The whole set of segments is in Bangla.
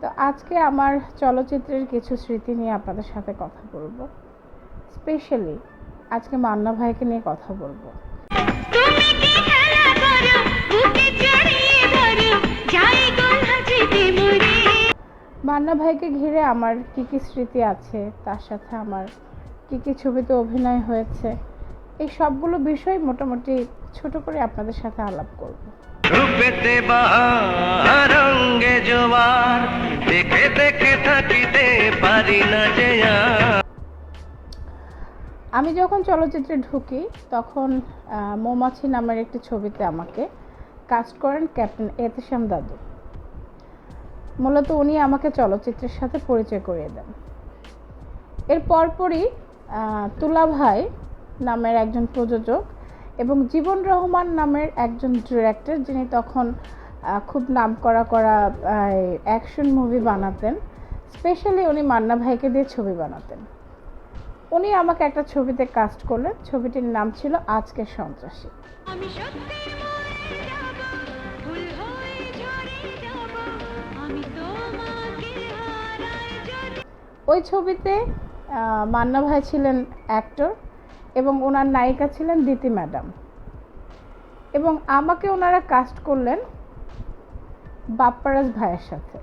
তো আজকে আমার চলচ্চিত্রের কিছু স্মৃতি নিয়ে আপনাদের সাথে কথা বলব। স্পেশালি আজকে মান্না ভাইকে নিয়ে কথা বলব। মান্না ভাইকে ঘিরে আমার কি কি স্মৃতি আছে তার সাথে আমার কি কি ছবিতে অভিনয় হয়েছে এই সবগুলো বিষয় মোটামুটি ছোট করে আপনাদের সাথে আলাপ করব। রূপেতে বাহার রঙ্গে জোয়ার। দেখে দেখে থাকিতে পারি না যে আমি যখন চলচ্চিত্রে ঢুকি, তখন মৌমাছি নামের একটি ছবিতে আমাকে কাস্ট করেন ক্যাপ্টেন এতেশাম দাদু। মূলত উনি আমাকে চলচ্চিত্রের সাথে পরিচয় করিয়ে দেন। এর পরপরই তুলা ভাই নামের একজন প্রযোজক এবং জীবন রহমান নামের একজন ডিরেক্টর যিনি তখন খুব নাম করা করা অ্যাকশন মুভি বানাতেন। স্পেশালি উনি মান্না ভাইকে দিয়ে ছবি বানাতেন। উনি আমাকে একটা ছবিতে কাস্ট করলেন। ছবিটির নাম ছিল আজকের সন্ত্রাসী। ওই ছবিতে মান্না ভাই ছিলেন অ্যাক্টর এবং ওনার নায়িকা ছিলেন দিতি ম্যাডাম। এবং আমাকে ওনারা কাস্ট করলেন বাপ্পারাজ ভাইয়ের সাথে।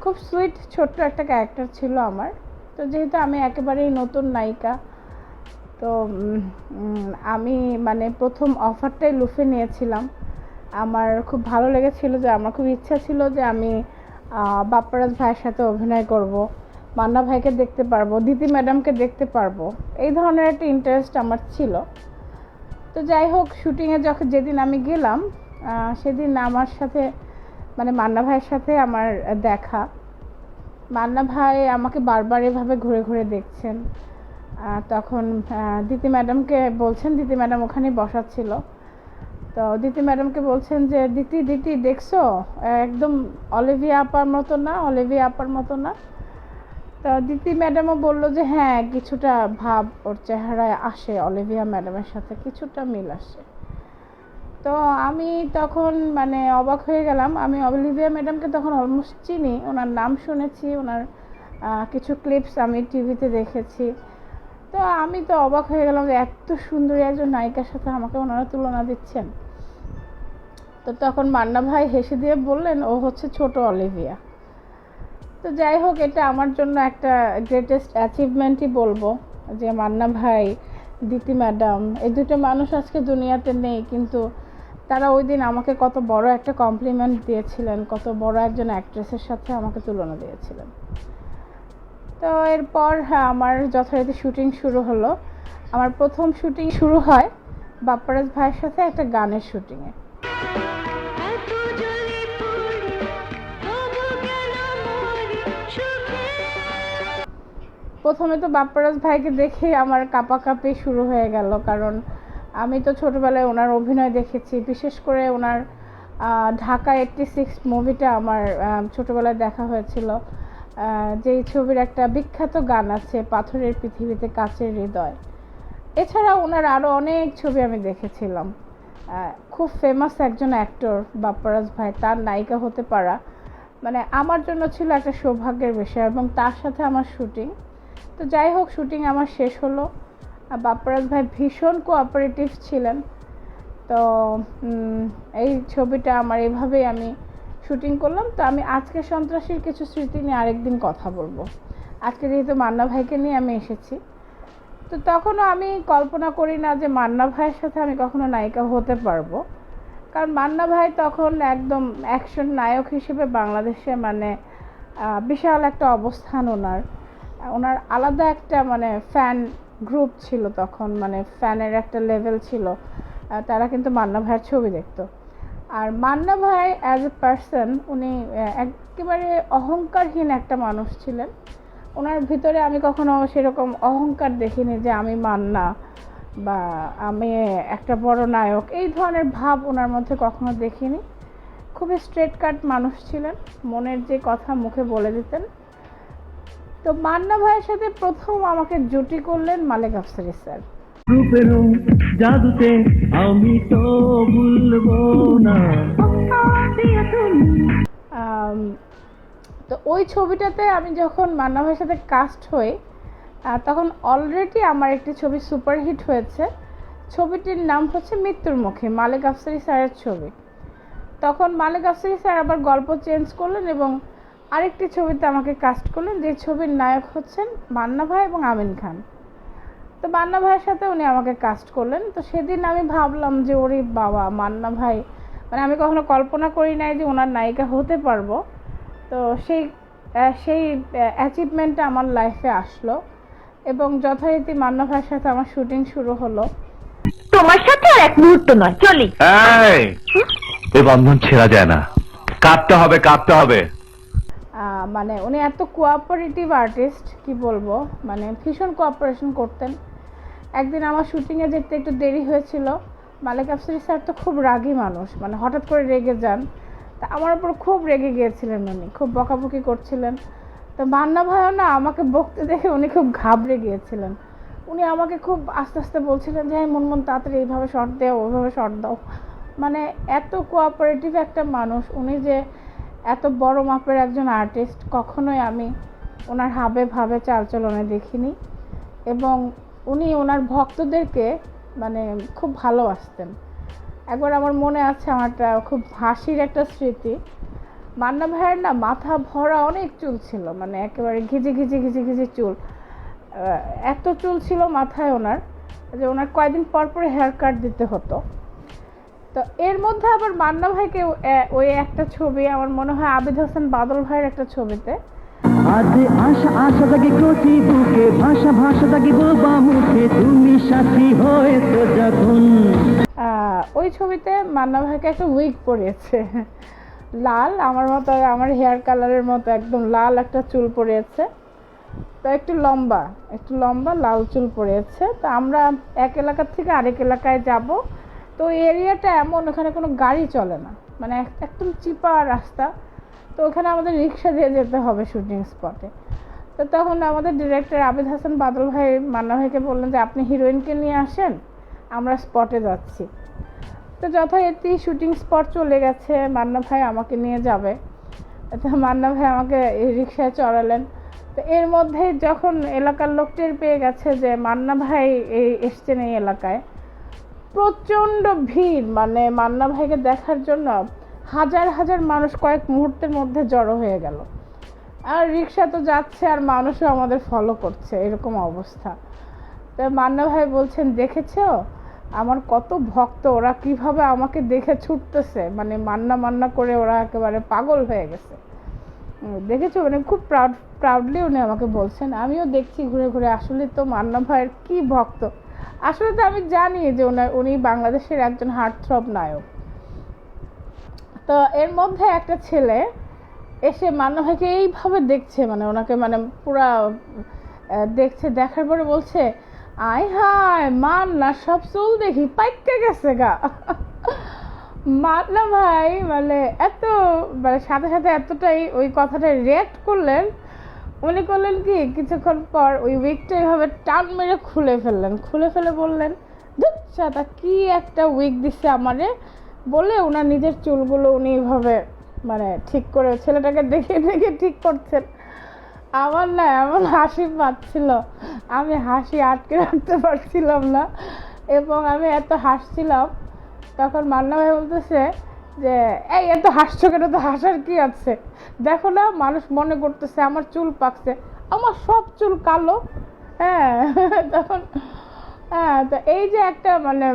খুব সুইট ছোট্ট একটা ক্যারেক্টার ছিল আমার। তো যেহেতু আমি একেবারেই নতুন নায়িকা, তো আমি মানে প্রথম অফারটাই লুফে নিয়েছিলাম। আমার খুব ভালো লেগেছিল যে, আমার খুব ইচ্ছা ছিল যে আমি বাপ্পারাজ ভাইয়ের সাথে অভিনয় করব। মান্না ভাইকে দেখতে পারব, দিদি ম্যাডামকে দেখতে পারব। এই ধরনের একটা ইন্টারেস্ট আমার ছিল। তো যাই হোক শুটিংয়ে যখন যেদিন আমি গেলাম সেদিন আমার সাথে মানে মান্না ভাইয়ের সাথে আমার দেখা। মান্না ভাই আমাকে বারবার এভাবে ঘুরে ঘুরে দেখছেন। তখন দিতি ম্যাডামকে বলছেন দিতি ম্যাডাম ওখানেই বসাচ্ছিল। তো দিতি ম্যাডামকে বলছেন যে দিতি দিতি দেখছ? একদম অলিভিয়া আপার মতো না, অলিভিয়া আপার মতো না? তো দিতি ম্যাডামও বলল যে হ্যাঁ কিছুটা ভাব ওর চেহারায় আসে, অলিভিয়া ম্যাডামের সাথে কিছুটা মিল আসে। তো আমি তখন মানে অবাক হয়ে গেলাম। আমি অলিভিয়া ম্যাডামকে তখন অলমোস্ট চিনি, ওনার নাম শুনেছি, ওনার কিছু ক্লিপস আমি টিভিতে দেখেছি। তো আমি তো অবাক হয়ে গেলাম যে, এত সুন্দরী একজন নায়িকার সাথে আমাকে ওনারা তুলনা দিচ্ছেন। তো তখন মান্না ভাই হেসে দিয়ে বললেন, ও হচ্ছে ছোট অলিভিয়া। তো যাই হোক, এটা আমার জন্য একটা গ্রেটেস্ট অ্যাচিভমেন্টই বলব। যে মান্না ভাই, দিতি ম্যাডাম, এই দুটো মানুষ আজকে দুনিয়াতে নেই, কিন্তু তারা ওই দিন আমাকে কত বড় একটা কমপ্লিমেন্ট দিয়েছিলেন, কত বড় একজন অ্যাক্ট্রেসের সাথে আমাকে তুলনা দিয়েছিলেন। তো এরপর হ্যাঁ আমার যথারীতি শুটিং শুরু হলো। আমার প্রথম শুটিং শুরু হয় বাপ্পারাজ ভাইয়ের সাথে একটা গানের শুটিংয়ে প্রথমে তো বাপ্পারাজ ভাইকে দেখে আমার কাঁপাকাঁপি শুরু হয়ে গেল, কারণ আমি তো ছোটবেলায় ওনার অভিনয় দেখেছি। বিশেষ করে ওনার ঢাকা এইটটি সিক্স মুভিটা আমার ছোটবেলায় দেখা হয়েছিল। যেই ছবির একটা বিখ্যাত গান আছে, পাথরের পৃথিবীতে কাচের হৃদয় এছাড়া ওনার আরও অনেক ছবি আমি দেখেছিলাম। খুব ফেমাস একজন অ্যাক্টর বাপ্পারাজ ভাই, তার নায়িকা হতে পারা। মানে আমার জন্য ছিল একটা সৌভাগ্যের বিষয় এবং তার সাথে আমার শুটিং তো যাই হোক, শুটিং আমার শেষ হলো। আর বাপ্পারাজ ভাই ভীষণ কোঅপারেটিভ ছিলেন। তো এই ছবিটা আমার এভাবেই আমি শুটিং করলাম। তো আমি আজকে সন্ত্রাসীর কিছু স্মৃতি নিয়ে আরেকদিন কথা বলব। আজকে যেহেতু মান্না ভাইকে নিয়ে আমি এসেছি। তো তখনও আমি কল্পনা করি না যে মান্না ভাইয়ের সাথে আমি কখনো নায়িকা হতে পারব। কারণ মান্না ভাই তখন একদম অ্যাকশন নায়ক হিসেবে বাংলাদেশে মানে বিশাল একটা অবস্থান ওনার। ওনার আলাদা একটা মানে ফ্যান গ্রুপ ছিল তখন মানে ফ্যানের একটা লেভেল ছিল। তারা কিন্তু মান্না ভাইয়ের ছবি দেখত। আর মান্না ভাই অ্যাজ এ পার্সন উনি একেবারে অহংকারহীন একটা মানুষ ছিলেন। ওনার ভিতরে আমি কখনো সেরকম অহংকার দেখিনি যে আমি মান্না বা আমি একটা বড় নায়ক। এই ধরনের ভাব ওনার মধ্যে কখনো দেখিনি। খুবই স্ট্রেট কাট মানুষ ছিলেন। মনের যে কথা মুখে বলে দিতেন তো মান্না ভাইয়ের সাথে প্রথম আমাকে জুটি করলেন মালেক আফসারি স্যার। রূপের জাদুতে আমি তো ভুলবো না। তো ওই ছবিটাতে আমি যখন মান্না ভাইয়ের সাথে কাস্ট হই তখন অলরেডি আমার একটি ছবি সুপারহিট হয়েছে। ছবিটির নাম হচ্ছে মৃত্যুর মুখে মালিক আফসারি স্যারের ছবি। তখন মালিক আফসারি স্যার আবার গল্প চেঞ্জ করলেন এবং আরেকটি ছবিতে আমাকে কাস্ট করলেন যে ছবির নায়ক হচ্ছেন মান্না ভাই এবং আমিন খান। তো মান্না ভাইয়ের সাথে উনি আমাকে কাস্ট করলেন। তো সেদিন আমি ভাবলাম যে ওরে বাবা মান্না ভাই। মানে আমি কখনো কল্পনা করি নাই যে ওনার নায়িকা হতে পারব। তো সেই সেই অ্যাচিভমেন্টটা আমার লাইফে আসলো এবং যথারীতি মান্না ভাইয়ের সাথে আমার শুটিং শুরু হলো। তোমার সাথে আর এক মুহূর্ত নয় চলি। এই এই বন্ধন ছেড়া যায় না। কাঁদতে হবে কাঁদতে হবে। মানে উনি এত কোঅপারেটিভ আর্টিস্ট কি বলব? মানে ভীষণ কোঅপারেশন করতেন। একদিন আমার শুটিংয়ে যেতে একটু দেরি হয়েছিল। মালিক আফসারি স্যার তো খুব রাগী মানুষ মানে হঠাৎ করে রেগে যান। তা আমার উপর খুব রেগে গিয়েছিলেন উনি, খুব বকাবকি করছিলেন। তো মান্না ভাইও না আমাকে বকতে দেখে উনি খুব ঘাবড়ে গিয়েছিলেন। উনি আমাকে খুব আস্তে আস্তে বলছিলেন যে হ্যাঁ মন মন তাড়াতাড়ি এইভাবে শর্ট দাও, ওইভাবে শর্ট দাও। মানে এত কোঅপারেটিভ একটা মানুষ, উনি যে এত বড় মাপের একজন আর্টিস্ট কখনোই আমি ওনার হাবে ভাবে চালচলনে দেখিনি এবং উনি ওনার ভক্তদেরকে মানে খুব ভালোবাসতেন। একবার আমার মনে আছে আমার একটা খুব হাসির একটা স্মৃতি। মান্না ভাইয়ের না মাথা ভরা অনেক চুল ছিল মানে একেবারে ঘিজে ঘিজি ঘিজে ঘিজি চুল। এত চুল ছিল মাথায় ওনার যে ওনার কয়দিন পর পর হেয়ার কাট দিতে হতো। তো এর মধ্যে আবার মান্না ভাইকে ওই একটা ছবি আমার মনে হয় আবিদ হোসেন বাদল ভাইয়ের একটা ছবিতে। আজ আশা আশা জাগে প্রতি বুকে ভাষা ভাষা জাগে বোবা মুখে তুমি সাথী হয়েছো যখন। ওই ছবিতে মান্না ভাইকে একটা উইগ পরিয়েছে। লাল আমার মতো আমার হেয়ার কালারের মতো একদম লাল একটা চুল পরিয়েছে। তো একটু লম্বা একটু লম্বা লাল চুল পরিয়েছে। তো আমরা এক এলাকা থেকে আরেক এলাকায় যাব। তো এরিয়াটা এমন, ওখানে কোনো গাড়ি চলে না। মানে এক- একদম চিপা রাস্তা। তো ওখানে আমাদের রিক্সা দিয়ে যেতে হবে শুটিং স্পটে। তো তখন আমাদের ডিরেক্টর আবিদ হাসান বাদল ভাই, মান্না ভাইকে বললেন যে, আপনি হিরোইনকে নিয়ে আসেন, আমরা স্পটে যাচ্ছি। তো যথারীতি শুটিং স্পট চলে গেছে। মান্না ভাই আমাকে নিয়ে যাবে। তো মান্না ভাই আমাকে রিক্সায় চড়ালেন। তো এর মধ্যে যখন এলাকার লোক টের পেয়ে গেছে যে, মান্না ভাই এই এসছেন এই এলাকায় প্রচণ্ড ভিড় মানে মান্না ভাইকে দেখার জন্য হাজার হাজার মানুষ কয়েক মুহূর্তের মধ্যে জড়ো হয়ে গেল। আর রিক্সা তো যাচ্ছে আর মানুষও আমাদের ফলো করছে, এরকম অবস্থা। তো মান্না ভাই বলছেন, দেখেছ? আমার কত ভক্ত, ওরা কীভাবে আমাকে দেখে ছুটতেছে? মানে মান্না মান্না করে ওরা একেবারে পাগল হয়ে গেছে। দেখেছ? মানে খুব প্রাউড প্রাউডলি উনি আমাকে বলছেন। আমিও দেখছি ঘুরে ঘুরে। আসলে তো মান্না ভাইয়ের কি ভক্ত? আসলে তো আমি জানি যে ওনার, উনি বাংলাদেশের একজন হার্ট থ্রব নায়ক। তো এর মধ্যে একটা ছেলে এসে মান্না ভাইকে এইভাবে দেখছে মানে ওনাকে মানে পুরা দেখছে, দেখার পরে বলছে আয় হায়, মান্না সব চুল দেখি পাইকে গেছে গা। মান্না ভাই মানে এত মানে সাথে সাথে এতটাই ওই কথাটা রিয়াক্ট করলেন উনি করলেন কি, কিছুক্ষণ পর ওই উইকটা এভাবে টান মেরে খুলে ফেললেন। খুলে ফেলে বললেন দুচ্ছা তা কি একটা উইক দিচ্ছে আমারে। বলে ওনার নিজের চুলগুলো উনি এভাবে মানে ঠিক করে ছেলেটাকে দেখে দেখে ঠিক করছেন। আমার না এমন হাসি পাচ্ছিল, আমি হাসি আটকে রাখতে পারছিলাম না। এবং আমি এত হাসছিলাম, তখন মান্না ভাই বলতেছে যে, এই, এত হাসছো কেন? তো হাসার কি আছে? দেখো না, মানুষ মনে করতেছে, আমার চুল পাকছে, আমার সব চুল কালো। হ্যাঁ তখন হ্যাঁ তো এই যে একটা মানে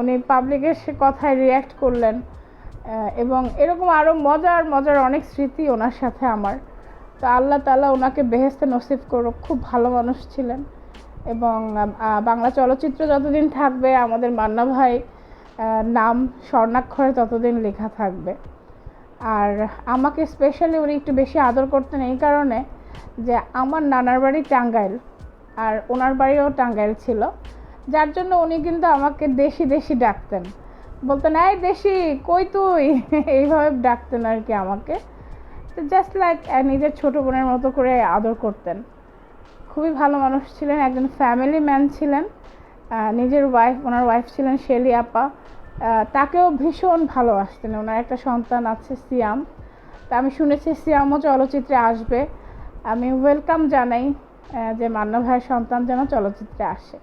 উনি পাবলিকের সে কথায় রিয়্যাক্ট করলেন এবং এরকম আরও মজার মজার অনেক স্মৃতি ওনার সাথে আমার। তো আল্লাহ তালা ওনাকে বেহেস্তে নসিব করুক, খুব ভালো মানুষ ছিলেন। এবং বাংলা চলচ্চিত্র যতদিন থাকবে, আমাদের মান্না ভাই নাম স্বর্ণাক্ষরে ততদিন লেখা থাকবে। আর আমাকে স্পেশালি উনি একটু বেশি আদর করতেন এই কারণে যে আমার নানার বাড়ি টাঙ্গাইল আর ওনার বাড়িও টাঙ্গাইল ছিল। যার জন্য উনি কিন্তু আমাকে দেশি দেশি ডাকতেন। বলতেন, এই দেশি, কই তুই? এইভাবে ডাকতেন আর কি আমাকে। তো জাস্ট লাইক নিজের ছোটো বোনের মতো করে আদর করতেন। খুবই ভালো মানুষ ছিলেন, একজন ফ্যামিলি ম্যান ছিলেন। নিজের ওয়াইফ ওনার ওয়াইফ ছিলেন শেলি আপা। তাকেও ভীষণ ভালোবাসতেন। ওনার একটা সন্তান আছে সিয়াম। তা আমি শুনেছি সিয়ামও চলচ্চিত্রে আসবে। আমি ওয়েলকাম জানাই যে মান্না ভাইয়ের সন্তান যেন চলচ্চিত্রে আসে।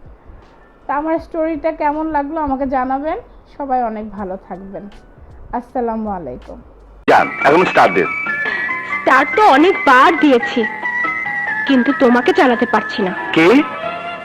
তা আমার স্টোরিটা কেমন লাগল আমাকে জানাবেন। সবাই অনেক ভালো থাকবেন। আসসালামু আলাইকুম। এখন স্টার্ট দিন। স্টার তো অনেকবার দিয়েছি কিন্তু তোমাকে চালাতে পারছি না। কে?